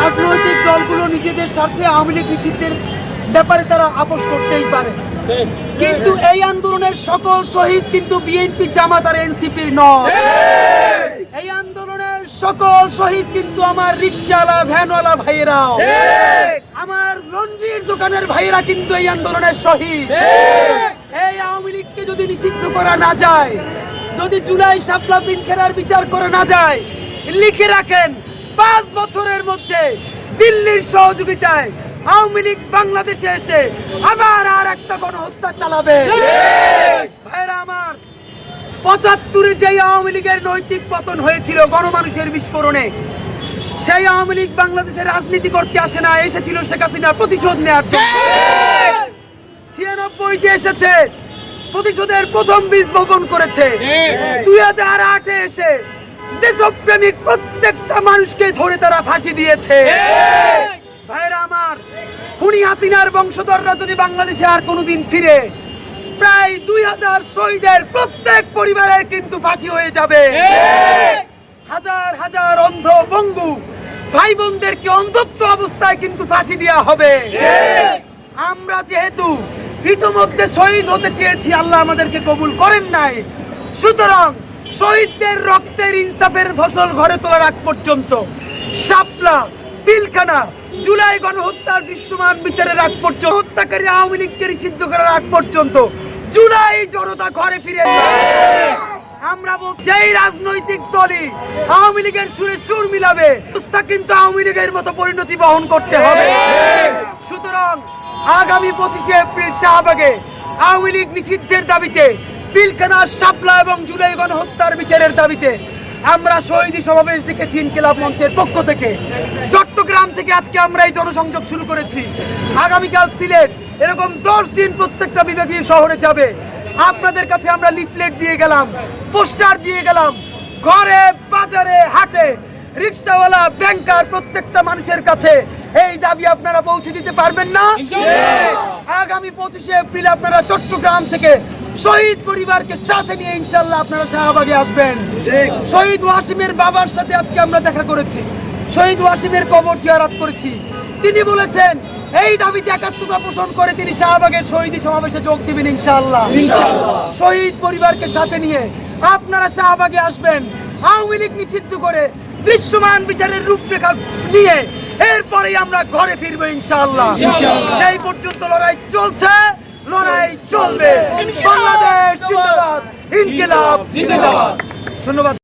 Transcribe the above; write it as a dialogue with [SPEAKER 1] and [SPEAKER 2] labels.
[SPEAKER 1] রাজনৈতিক দলগুলো নিজেদের স্বার্থে আওয়ামী লীগ নিষিদ্ধের ব্যাপারে তারা আপোষ করতেই পারে। কিন্তু এই আন্দোলনের সকল শহীদ কিন্তু বিএনপি জামাত আর এনসিপির নয়। এই আন্দোলনের সকল শহীদ কিন্তু আমার রিক্সাওয়ালা, ভ্যানওয়ালা ভাইয়েরাও। আমার লন্ড্রির দোকানের ভাইয়েরা কিন্তু এই আন্দোলনের শহীদ। এই আওয়ামী লীগকে যদি নিষিদ্ধ করা না যায়, যদি জুলাই শাপলা বিন খেরার বিচার করা না যায়, লিখে রাখেন পাঁচ বছরের মধ্যে দিল্লির সহযোগিতায় আওয়ামী লীগ বাংলাদেশে এসে আবার আর একটা গণহত্যা চালাবে। ভাইরা আমার পঁচাত্তরে যে আওয়ামী লীগের নৈতিক পতন হয়েছিল গণমানুষের বিস্ফোরণে সেই আওয়ামী লীগ বাংলাদেশের রাজনীতি করতে আসে না এসেছিল শেখ হাসিনা প্রতিশোধ নেওয়ার জন্য। ছিয়ানব্বইতে এসেছে প্রতিশোধের প্রথম বীজ বপন করেছে। দুই হাজার আটে এসে দেশপ্রেমিক প্রত্যেকটা মানুষকে ধরে তারা ফাঁসি দিয়েছে। ভাইরা আমার, খুনি হাসিনার বংশধররা যদি বাংলাদেশে আর কোনোদিন ফিরে, প্রায় দুই হাজার শহীদের প্রত্যেক পরিবারের কিন্তু ফাঁসি হয়ে যাবে। হাজার হাজার অন্ধ বঙ্গু ভাই বোনদেরকে অন্ধত্ব অবস্থায় কিন্তু ফাঁসি দেওয়া হবে। আমরা যেহেতু ইতোমধ্যে শহীদ হতে চেয়েছি, আল্লাহ আমাদেরকে কবুল করেন নাই। সুতরাং শহীদদের রক্তের ইনসাফের ফসল ঘরে তোলার আগ পর্যন্ত। শাপলা, পিলখানা, জুলাই গণহত্যার দৃশ্যমান বিচারের আগ পর্যন্ত, হত্যাকারী আওয়ামী লীগকে নিষিদ্ধ করার আগ পর্যন্ত, জুলাই জনতা ঘরে ফিরে আমরা যেই রাজনৈতিক দলই আওয়ামী লীগের সুরে সুর মিলাবে তা কিন্তু আওয়ামী লীগের মতো পরিণতি বহন করতে হবে। সুতরাং আগামী পঁচিশে এপ্রিল শাহবাগে আওয়ামী লীগ নিষিদ্ধের দাবিতে পিলখানা শাপলা এবং জুলাই গণহত্যার বিচারের দাবিতে আমরা শহীদ সমাবেশ ডেকেছি ইনকিলাব মঞ্চের পক্ষ থেকে। চট্টগ্রাম থেকে আজকে আমরা এই জনসংযোগ শুরু করেছি। আগামীকাল সিলেট এরকম দশ দিন প্রত্যেকটা বিভাগীয় শহরে যাবে। আপনাদের কাছে আমরা লিফলেট দিয়ে গেলাম পোস্টার দিয়ে গেলাম ঘরে বাজারে হাটে রিক্সাওয়ালা ব্যাংকার প্রত্যেকটা মানুষের কাছে এই দাবি আপনারা পৌঁছে দিতে পারবেন না? আগামী পঁচিশে এপ্রিল আপনারা চট্টগ্রাম থেকে শহীদ পরিবারকে সাথে নিয়ে ইনশাল্লাহ আপনারা শাহবাগে আসবেন। শহীদ ওয়াসিমের বাবার সাথে আজকে আমরা দেখা করেছি। শহীদ ওয়াসিমের কবর জিয়ারাত করেছি। তিনি বলেছেন এই দাবিতে একাত্মতা পোষণ করে তিনি শাহবাগের শহীদ সমাবেশে যোগ দিবেন ইনশাআল্লাহ। শহীদ পরিবারকে সাথে নিয়ে আপনারা শাহবাগে আসবেন। আওয়ামী লীগ নিষিদ্ধ করে দৃশ্যমান বিচারের রূপরেখা নিয়ে এরপরেই আমরা ঘরে ফিরবো ইনশাআল্লাহ। সেই পর্যন্ত লড়াই চলছে। লড়াই চলবে বাংলাদেশ জিন্দাবাদ ইনকিলাব। জিন্দাবাদ। ধন্যবাদ।